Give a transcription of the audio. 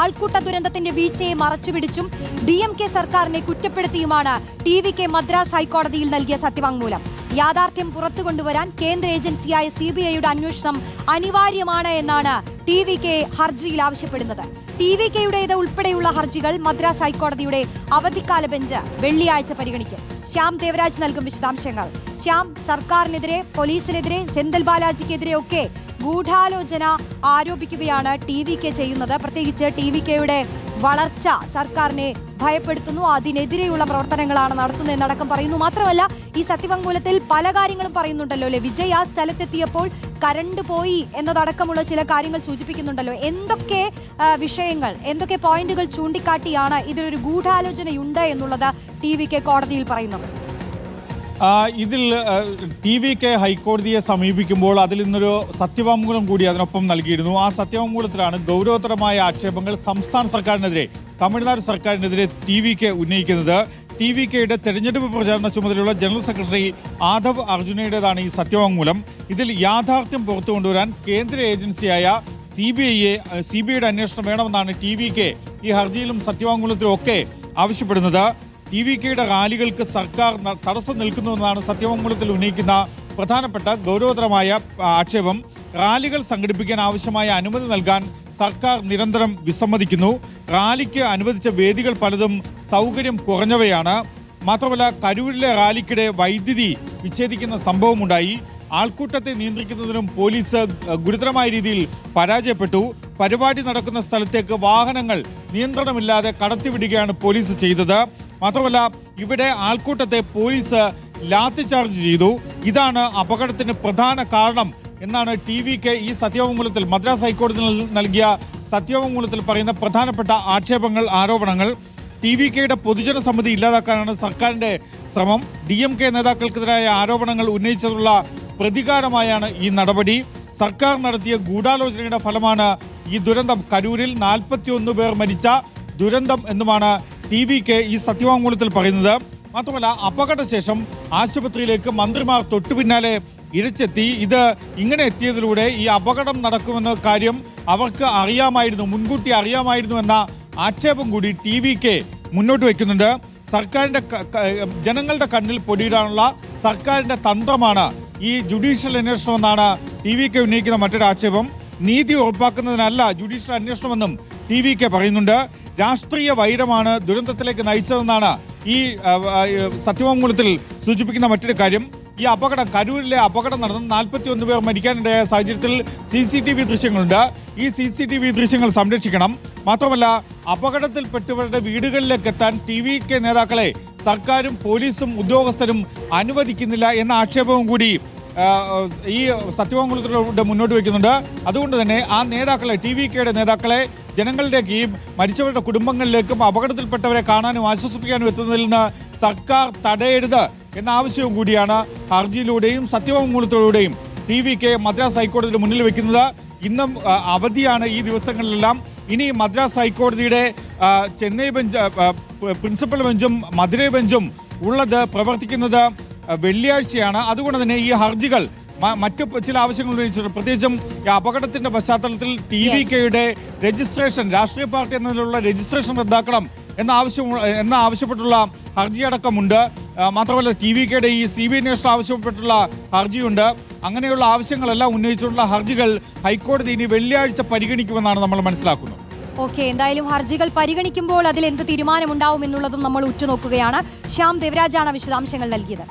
ആൾക്കൂട്ട ദുരന്തത്തിന്റെ വീഴ്ചയെ മറച്ചുപിടിച്ചും ഡി എം കെ സർക്കാരിനെ കുറ്റപ്പെടുത്തിയുമാണ് ടി വി കെ മദ്രാസ് ഹൈക്കോടതിയിൽ നൽകിയ സത്യവാങ്മൂലം. യാഥാർത്ഥ്യം പുറത്തു കൊണ്ടുവരാൻ കേന്ദ്ര ഏജൻസിയായ സി ബി ഐയുടെ അന്വേഷണം അനിവാര്യമാണ് എന്നാണ് ടി വി കെ ഹർജിയിൽ ആവശ്യപ്പെടുന്നത്. ടി വി കെയുടേത് ഉൾപ്പെടെയുള്ള ഹർജികൾ മദ്രാസ് ഹൈക്കോടതിയുടെ അവധിക്കാല ബെഞ്ച് വെള്ളിയാഴ്ച പരിഗണിക്കും. ശ്യാം ദേവരാജ് നൽകും വിശദാംശങ്ങൾ. ശ്യാം സർക്കാരിനെതിരെ പോലീസിനെതിരെ സെന്തൽ ബാലാജിക്കെതിരെ ഒക്കെ ഗൂഢാലോചന ആരോപിക്കുകയാണ് ടി വി കെ ചെയ്യുന്നത്. പ്രത്യേകിച്ച് ടി വി കെയുടെ വളർച്ച സർക്കാരിനെ ഭയപ്പെടുത്തുന്നു. അതിനെതിരെയുള്ള പ്രവർത്തനങ്ങളാണ് നടത്തുന്നത് എന്നടക്കം പറയുന്നു. മാത്രമല്ല ഈ സത്യവാങ്മൂലത്തിൽ പല കാര്യങ്ങളും പറയുന്നുണ്ടല്ലോ അല്ലെ? വിജയ് ആ സ്ഥലത്തെത്തിയപ്പോൾ കരണ്ട് പോയി എന്നതടക്കമുള്ള ചില കാര്യങ്ങൾ സൂചിപ്പിക്കുന്നുണ്ടല്ലോ. എന്തൊക്കെ വിഷയങ്ങൾ എന്തൊക്കെ പോയിന്റുകൾ ചൂണ്ടിക്കാട്ടിയാണ് ഇതിലൊരു ഗൂഢാലോചനയുണ്ട് എന്നുള്ളത് ടി വി കെ കോടതിയിൽ പറയുന്നത് ആ, ഇതിൽ ടി വി കെ ഹൈക്കോടതിയെ സമീപിക്കുമ്പോൾ അതിൽ നിന്നൊരു സത്യവാങ്മൂലം കൂടി അതിനൊപ്പം നൽകിയിരുന്നു. ആ സത്യവാങ്മൂലത്തിലാണ് ഗൗരവതരമായ ആക്ഷേപങ്ങൾ സംസ്ഥാന സർക്കാരിനെതിരെ തമിഴ്നാട് സർക്കാരിനെതിരെ ടി വി കെ ഉന്നയിക്കുന്നത്. ടി വി കെയുടെ തെരഞ്ഞെടുപ്പ് പ്രചാരണ ചുമതലയുള്ള ജനറൽ സെക്രട്ടറി ആദവ് അർജുനയുടേതാണ് ഈ സത്യവാങ്മൂലം. ഇതിൽ യാഥാർത്ഥ്യം പുറത്തു കൊണ്ടുവരാൻ കേന്ദ്ര ഏജൻസിയായ സി ബി ഐയെ സി ബി ഐയുടെ അന്വേഷണം വേണമെന്നാണ് ടി വി കെ ഈ ഹർജിയിലും സത്യവാങ്മൂലത്തിലും ഒക്കെ ആവശ്യപ്പെടുന്നത്. ടി വി കെയുടെ റാലികൾക്ക് സർക്കാർ തടസ്സം നിൽക്കുന്നുവെന്നാണ് സത്യവാങ്മൂലത്തിൽ ഉന്നയിക്കുന്ന പ്രധാനപ്പെട്ട ഗൗരവതരമായ ആക്ഷേപം. റാലികൾ സംഘടിപ്പിക്കാൻ ആവശ്യമായ അനുമതി നൽകാൻ സർക്കാർ നിരന്തരം വിസമ്മതിക്കുന്നു. റാലിക്ക് അനുവദിച്ച വേദികൾ പലതും സൗകര്യം കുറഞ്ഞവയാണ്. മാത്രമല്ല കരൂരിലെ റാലിക്കിടെ വൈദ്യുതി വിച്ഛേദിക്കുന്ന സംഭവമുണ്ടായി. ആൾക്കൂട്ടത്തെ നിയന്ത്രിക്കുന്നതിനും പോലീസ് ഗുരുതരമായ രീതിയിൽ പരാജയപ്പെട്ടു. പരിപാടി നടക്കുന്ന സ്ഥലത്തേക്ക് വാഹനങ്ങൾ നിയന്ത്രണമില്ലാതെ കടത്തിവിടുകയാണ് പോലീസ് ചെയ്തത്. മാത്രമല്ല ഇവിടെ ആൾക്കൂട്ടത്തെ പോലീസ് ലാത്തി ചാർജ് ചെയ്തു. ഇതാണ് അപകടത്തിന് പ്രധാന കാരണം എന്നാണ് ടി വി കെ ഈ സത്യവാങ്മൂലത്തിൽ മദ്രാസ് ഹൈക്കോടതി നൽ- നൽകിയ സത്യവാങ്മൂലത്തിൽ പറയുന്ന പ്രധാനപ്പെട്ട ആക്ഷേപങ്ങൾ ആരോപണങ്ങൾ. ടി വി കെയുടെ പൊതുജന സമിതി ഇല്ലാതാക്കാനാണ് സർക്കാരിന്റെ ശ്രമം. ഡി എം കെ നേതാക്കൾക്കെതിരായ ആരോപണങ്ങൾ ഉന്നയിച്ചതുള്ള പ്രതികാരമായാണ് ഈ നടപടി. സർക്കാർ നടത്തിയ ഗൂഢാലോചനയുടെ ഫലമാണ് ഈ ദുരന്തം. കരൂരിൽ നാൽപ്പത്തിയൊന്ന് പേർ മരിച്ച ദുരന്തം എന്നുമാണ് ടി വി കെ ഈ സത്യവാങ്മൂലത്തിൽ പറയുന്നത് മാത്രമല്ല അപകടശേഷം ആശുപത്രിയിലേക്ക് മന്ത്രിമാർ തൊട്ടു പിന്നാലെ ഇഴച്ചെത്തി. ഇത് ഇങ്ങനെ എത്തിയതിലൂടെ ഈ അപകടം നടക്കുമെന്ന കാര്യം അവർക്ക് അറിയാമായിരുന്നു മുൻകൂട്ടി അറിയാമായിരുന്നു എന്ന ആക്ഷേപം കൂടി ടി വി കെ മുന്നോട്ട് വയ്ക്കുന്നുണ്ട്. സർക്കാരിന്റെ ജനങ്ങളുടെ കണ്ണിൽ പൊടിയിടാനുള്ള സർക്കാരിന്റെ തന്ത്രമാണ് ഈ ജുഡീഷ്യൽ അന്വേഷണം എന്നാണ് ടി വി കെ ഉന്നയിക്കുന്ന മറ്റൊരു ആക്ഷേപം. നീതി ഉറപ്പാക്കുന്നതിനല്ല ജുഡീഷ്യൽ അന്വേഷണമെന്നും ടി വി കെ പറയുന്നുണ്ട്. രാഷ്ട്രീയ വൈരമാണ് ദുരന്തത്തിലേക്ക് നയിച്ചതെന്നാണ് ഈ സത്യവാങ്മൂലത്തിൽ സൂചിപ്പിക്കുന്ന മറ്റൊരു കാര്യം. ഈ അപകടം കരൂരിലെ അപകടം നടന്ന് നാൽപ്പത്തി ഒന്ന് പേർ മരിക്കാനിടയായ സാഹചര്യത്തിൽ സി സി ടി വി ദൃശ്യങ്ങളുണ്ട്. ഈ സി സി ടി വി ദൃശ്യങ്ങൾ സംരക്ഷിക്കണം. മാത്രമല്ല അപകടത്തിൽപ്പെട്ടവരുടെ വീടുകളിലേക്ക് എത്താൻ ടി വി കെ നേതാക്കളെ സർക്കാരും പോലീസും ഉദ്യോഗസ്ഥരും അനുവദിക്കുന്നില്ല എന്ന ആക്ഷേപവും കൂടി ഈ സത്യവാങ്മൂലത്തിലൂടെ മുന്നോട്ട് വയ്ക്കുന്നുണ്ട്. അതുകൊണ്ട് തന്നെ ആ നേതാക്കളെ ടി വി കെയുടെ നേതാക്കളെ ജനങ്ങളിലേക്ക് മരിച്ചവരുടെ കുടുംബങ്ങളിലേക്കും അപകടത്തിൽപ്പെട്ടവരെ കാണാനും ആശ്വസിപ്പിക്കാനും എത്തുന്നതിൽ നിന്ന് സർക്കാർ തടയരുത് എന്ന ആവശ്യവും കൂടിയാണ് ഹർജിയിലൂടെയും സത്യവാങ്മൂലത്തിലൂടെയും ടി വി കെ മദ്രാസ് ഹൈക്കോടതിയുടെ മുന്നിൽ വെക്കുന്നത്. ഇന്നും അവധിയാണ് ഈ ദിവസങ്ങളിലെല്ലാം. ഇനി മദ്രാസ് ഹൈക്കോടതിയുടെ ചെന്നൈ ബെഞ്ച് പ്രിൻസിപ്പൽ ബെഞ്ചും മധുരൈ ബെഞ്ചും ഉള്ളത് പ്രവർത്തിക്കുന്നത് വെള്ളിയാഴ്ചയാണ്. അതുകൊണ്ട് തന്നെ ഈ ഹർജികൾ മറ്റു ചില ആവശ്യങ്ങൾ ഉന്നയിച്ചിട്ടുണ്ട്. പ്രത്യേകിച്ചും ഈ അപകടത്തിന്റെ പശ്ചാത്തലത്തിൽ ടി വി കെയുടെ രജിസ്ട്രേഷൻ രാഷ്ട്രീയ പാർട്ടി എന്നതിലുള്ള രജിസ്ട്രേഷൻ റദ്ദാക്കണം എന്ന ആവശ്യം എന്ന ആവശ്യപ്പെട്ടുള്ള ഹർജിയടക്കമുണ്ട് മാത്രമല്ല ടി വി കെയുടെ ഈ സി ബി അന്വേഷണം ആവശ്യപ്പെട്ടുള്ള ഹർജിയുണ്ട്. അങ്ങനെയുള്ള ആവശ്യങ്ങളെല്ലാം ഉന്നയിച്ചിട്ടുള്ള ഹർജികൾ ഹൈക്കോടതി ഇനി വെള്ളിയാഴ്ച പരിഗണിക്കുമെന്നാണ് നമ്മൾ മനസ്സിലാക്കുന്നത്. ഓക്കെ എന്തായാലും ഹർജികൾ പരിഗണിക്കുമ്പോൾ അതിൽ എന്ത് തീരുമാനമുണ്ടാവും എന്നുള്ളതും നമ്മൾ ഉറ്റുനോക്കുകയാണ്. ശ്യാം ദേവരാജാണ് വിശദാംശങ്ങൾ നൽകിയത്.